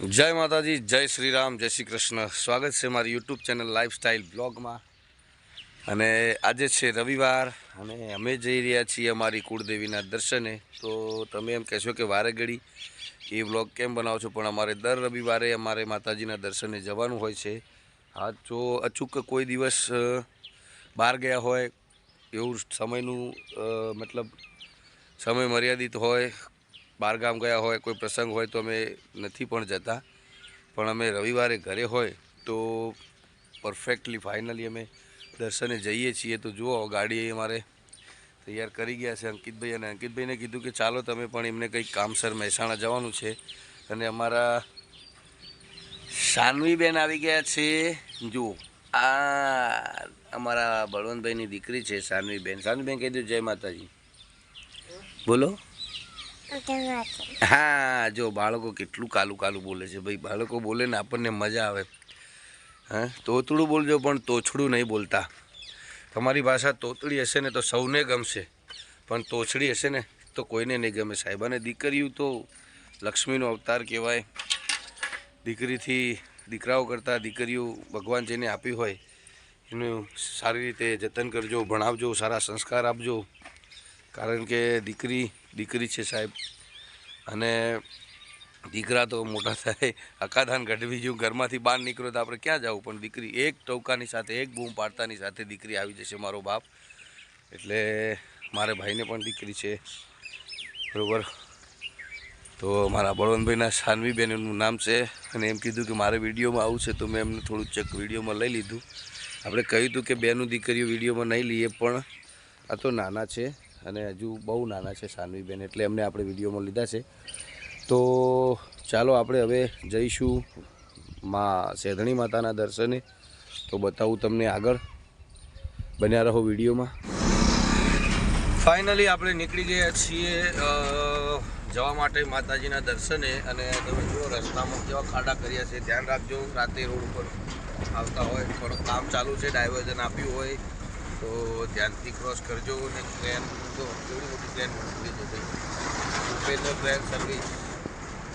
જય માતાજી, જય શ્રી રામ જય શ્રી કૃષ્ણ. સ્વાગત છે મારી યુટ્યુબ ચેનલ લાઈફસ્ટાઈલ બ્લોગમાં. અને આજે છે રવિવાર અને અમે જઈ રહ્યા છીએ અમારી કુળદેવીના દર્શને. તો તમે એમ કહેશો કે વારે ઘડી એ બ્લોગ કેમ બનાવો છો? પણ અમારે દર રવિવારે અમારે માતાજીના દર્શને જવાનું હોય છે. હા, જો અચૂક કોઈ દિવસ બહાર ગયા હોય, એવું સમયનું મતલબ સમય મર્યાદિત હોય બહારગામ ગયા હોય, કોઈ પ્રસંગ હોય તો અમે નથી પણ જતા. પણ અમે રવિવારે ઘરે હોય તો પરફેક્ટલી ફાઇનલી અમે દર્શને જઈએ છીએ. તો જુઓ ગાડી અમારે તૈયાર કરી ગયા છે અંકિતભાઈ અને અંકિતભાઈને કીધું કે ચાલો તમે પણ એમને કંઈક કામસર મહેસાણા જવાનું છે. અને અમારા શાનવીબેન આવી ગયા છે. જુઓ, આ અમારા બળવંતભાઈની દીકરી છે સાનવીબેન. સાનવીબેન કહી દો, જય માતાજી. બોલો. હા, જો બાળકો કેટલું કાલું કાલું બોલે છે. ભાઈ, બાળકો બોલે ને આપણને મજા આવે. હા? તોતડું બોલજો, પણ તોછડું નહીં બોલતા. તમારી ભાષા તોતડી હશે ને તો સૌને ગમશે. પણ તોછડી હશે ને તો કોઈને નહીં ગમે. સાહેબ, અને દીકરીઓ તો લક્ષ્મીનો અવતાર કહેવાય. દીકરીથી દીકરાઓ કરતાં દીકરીઓ ભગવાન જેને આપી હોય, એનું સારી રીતે જતન કરજો, ભણાવજો, સારા સંસ્કાર આપજો. કારણ કે દીકરી દીકરી છે સાહેબ. અને દીકરા તો મોટા થાય અકાધાન ગઢવી જેવું ઘરમાંથી બહાર નીકળ્યો તો આપણે ક્યાં જવું? પણ દીકરી એક ટોકાની સાથે, એક બૂમ પાડતાની સાથે દીકરી આવી જશે મારો બાપ. એટલે મારે ભાઈને પણ દીકરી છે. બરાબર? તો મારા બળવંતભાઈના સાનવીબેન એમનું નામ છે. અને એમ કીધું કે મારે વિડીયોમાં આવું છે તો મેં એમને થોડું ચેક વિડીયોમાં લઈ લીધું. આપણે કહ્યું હતું કે બેનું દીકરીઓ વિડીયોમાં નહીં લઈએ, પણ આ તો નાના છે. અને હજુ બહુ નાના છે સાનવીબેન એટલે એમને આપણે વિડીયોમાં લીધા છે. તો ચાલો આપણે હવે જઈશું મા સેધણી માતાના દર્શને. તો બતાવું તમને આગળ. બન્યા રહો વિડીયોમાં. ફાઇનલી આપણે નીકળી ગયા છીએ જવા માટે માતાજીના દર્શને અને તમે જુઓ રસ્તામાં કેવા ખાડા કર્યા છે. ધ્યાન રાખજો, રાતે રોડ ઉપર આવતા હોય, થોડું કામ ચાલુ છે, ડાયવર્ઝન આપ્યું હોય તો ધ્યાનથી ક્રોસ કરજો અને ટ્રેન તો કેવડી મોટી ટ્રેન નીકળી છે ભાઈ? ઉપેન્દ્ર ટ્રેન સર્વિસ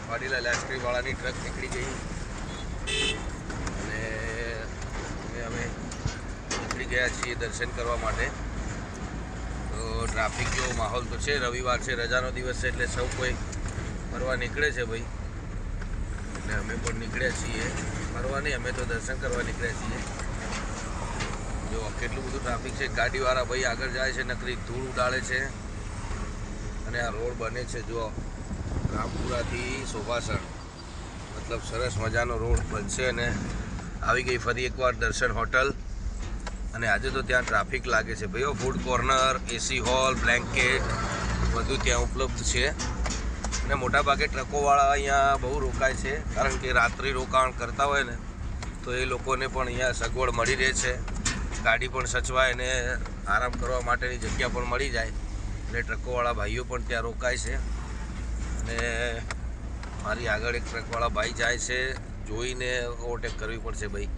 વાડીલા લાસ્ટ્રીવાળાની ટ્રક નીકળી ગઈ. અને અમે નીકળી ગયા છીએ દર્શન કરવા માટે. તો ટ્રાફિક જેવો માહોલ તો છે. રવિવાર છે, રજાનો દિવસ છે એટલે સૌ કોઈ ફરવા નીકળે છે ભાઈ. એટલે અમે પણ નીકળ્યા છીએ. ફરવા નહીં, અમે તો દર્શન કરવા નીકળ્યા છીએ. જો કેટલું બધું ટ્રાફિક છે. ગાડીવાળા ભાઈ આગળ જાય છે, નકરી ધૂળ ઉડાડે છે. અને આ રોડ બને છે, જો રામપુરાથી શોભાસણ. મતલબ સરસ મજાનો રોડ બનશે અને આવી ગઈ ફરી એકવાર દર્શન હોટલ. અને આજે તો ત્યાં ટ્રાફિક લાગે છે. ભાઈઓ food corner AC hall blanket બધું ત્યાં ઉપલબ્ધ છે. અને મોટાભાગે ટ્રકોવાળા અહીંયા બહુ રોકાય છે. કારણ કે રાત્રિ રોકાણ કરતા હોય ને, તો એ લોકોને પણ અહીંયા સગવડ મળી રહે છે. ગાડી પણ સચવાય અને આરામ કરવા માટેની જગ્યા પણ મળી જાય. એટલે ટ્રકોવાળા ભાઈઓ પણ ત્યાં રોકાય છે. અને મારી આગળ એક ટ્રકવાળા ભાઈ જાય છે, જોઈને ઓવરટેક કરવી પડશે ભાઈ.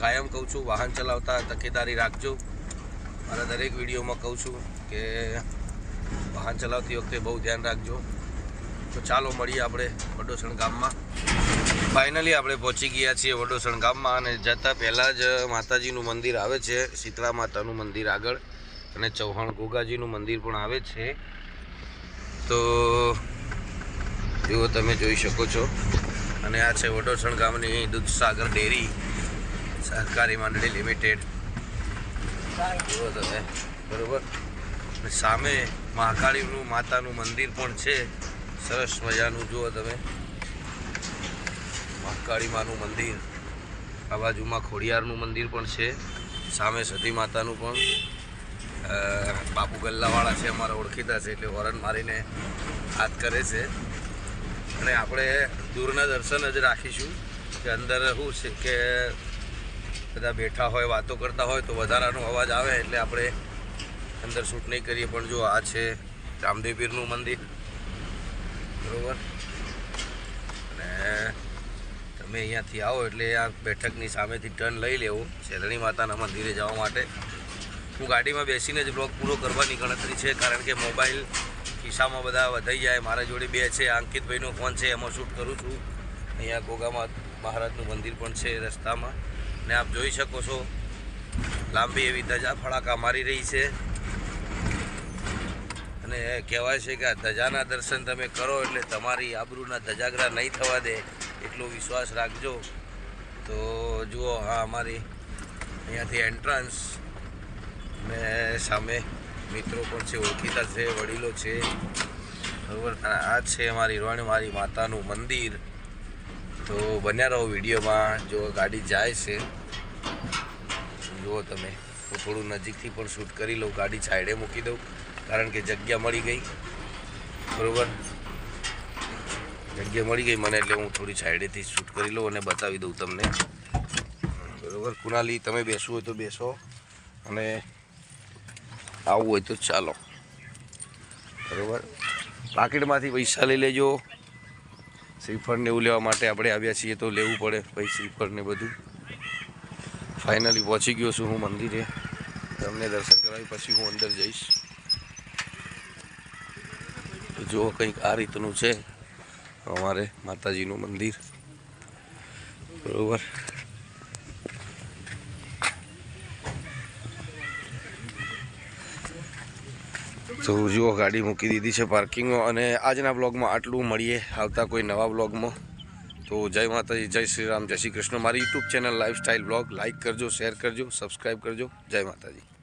કાયમ કહું છું, વાહન ચલાવતા તકેદારી રાખજો. મારા દરેક વિડીયોમાં કહું છું કે વાહન ચલાવતી વખતે બહુ ધ્યાન રાખજો. તો ચાલો મળીએ આપણે વડોસણ ગામમાં. ફાઇનલી આપણે પહોંચી ગયા છીએ વડોસણ ગામમાં અને જતાં પહેલાં જ માતાજીનું મંદિર આવે છે શીતળા માતાનું મંદિર આગળ અને ચૌહાણ ગોગાજીનું મંદિર પણ આવે છે. તો જુઓ તમે જોઈ શકો છો. અને આ છે વડોસણ ગામની દૂધસાગર ડેરી, સહકારી મંડળી લિમિટેડ. જુઓ તમે, બરાબર? સામે મહાકાળીનું માતાનું મંદિર પણ છે. સરસ મજાનું, જુઓ તમે. મહાકાળી માનું મંદિર, આ બાજુમાં ખોડિયારનું મંદિર પણ છે, સામે સતી માતાનું પણ. બાપુ ગલ્લાવાળા છે, અમારા ઓળખીતા છે, એટલે હોરન મારીને હાથ કરે છે. અને આપણે દૂરના દર્શન જ રાખીશું, કે અંદર શું છે કે બધા બેઠા હોય, વાતો કરતા હોય, તો વધારાનો અવાજ આવે, એટલે આપણે અંદર શૂટ નહીં કરીએ, પણ જો આ છે રામદેવ પીરનું મંદિર. બરોબર? અને તમે અહીંયાથી આવો એટલે આ બેઠકની સામેથી ટર્ન લઈ લેવો. શેરણી માતાના મંદિરે જવા માટે. હું ગાડીમાં બેસીને જ બ્લોગ પૂરો કરવાની ગણતરી છે, કારણ કે મોબાઈલ ખિસ્સામાં બધા વધાઈ જાય. મારા જોડે બે છે અંકિતભાઈનો ફોન છે, એમાં શૂટ કરું છું. અહીંયા ગોગામાં મહારાજનું મંદિર પણ છે રસ્તામાં. ને આપ જોઈ શકો છો, લાંબી એવી ધજા ફળાકા મારી રહી છે. અને કહેવાય છે કે આ ધજાના દર્શન તમે કરો એટલે તમારી આબરૂના ધજાગરા નહીં થવા દે. એટલો વિશ્વાસ રાખજો. તો જુઓ, આ અમારી અહીંયાથી એન્ટ્રન્સ ને સામે મિત્રો પણ છે, ઓળખીતા છે, વડીલો છે. બરાબર? આ છે અમારી રોણ મારી માતાનું મંદિર. તો બન્યા રહો વિડીયોમાં. જો ગાડી જાય છે, જુઓ તમે. હું થોડું નજીકથી પણ શૂટ કરી લઉં. ગાડી સાઈડે મૂકી દઉં. કારણ કે જગ્યા મળી ગઈ. બરોબર? જગ્યા મળી ગઈ મને એટલે હું થોડી સાઈડેથી શૂટ કરી લઉં અને બતાવી દઉં તમને. બરાબર? કુનાલી તમે બેસવું હોય તો બેસો. અને આવવું હોય તો ચાલો. બરાબર? પાકીટમાંથી પૈસા લઈ લેજો. શ્રીફળ ને એવું લેવા માટે આપણે આવ્યા છીએ તો લેવું પડે પછી શ્રીફળ ને બધું. ફાઇનલી પહોંચી ગયો છું હું મંદિરે. તમને દર્શન કરાવી પછી હું અંદર જઈશ. જુઓ કંઈક આ રીતનું છે. અમારે માતાજીનું મંદિર. બરોબર? તો જુઓ ગાડી મૂકી દીધી છે પાર્કિંગમાં અને આજના બ્લોગમાં આટલું મળીએ આવતા કોઈ નવા બ્લોગમાં. તો જય માતાજી, જય શ્રી રામ, જય શ્રી કૃષ્ણ. મારી YouTube channel lifestyle blog. Like કરજો, શેર કરજો, સબસ્ક્રાઈબ કરજો. જય માતાજી.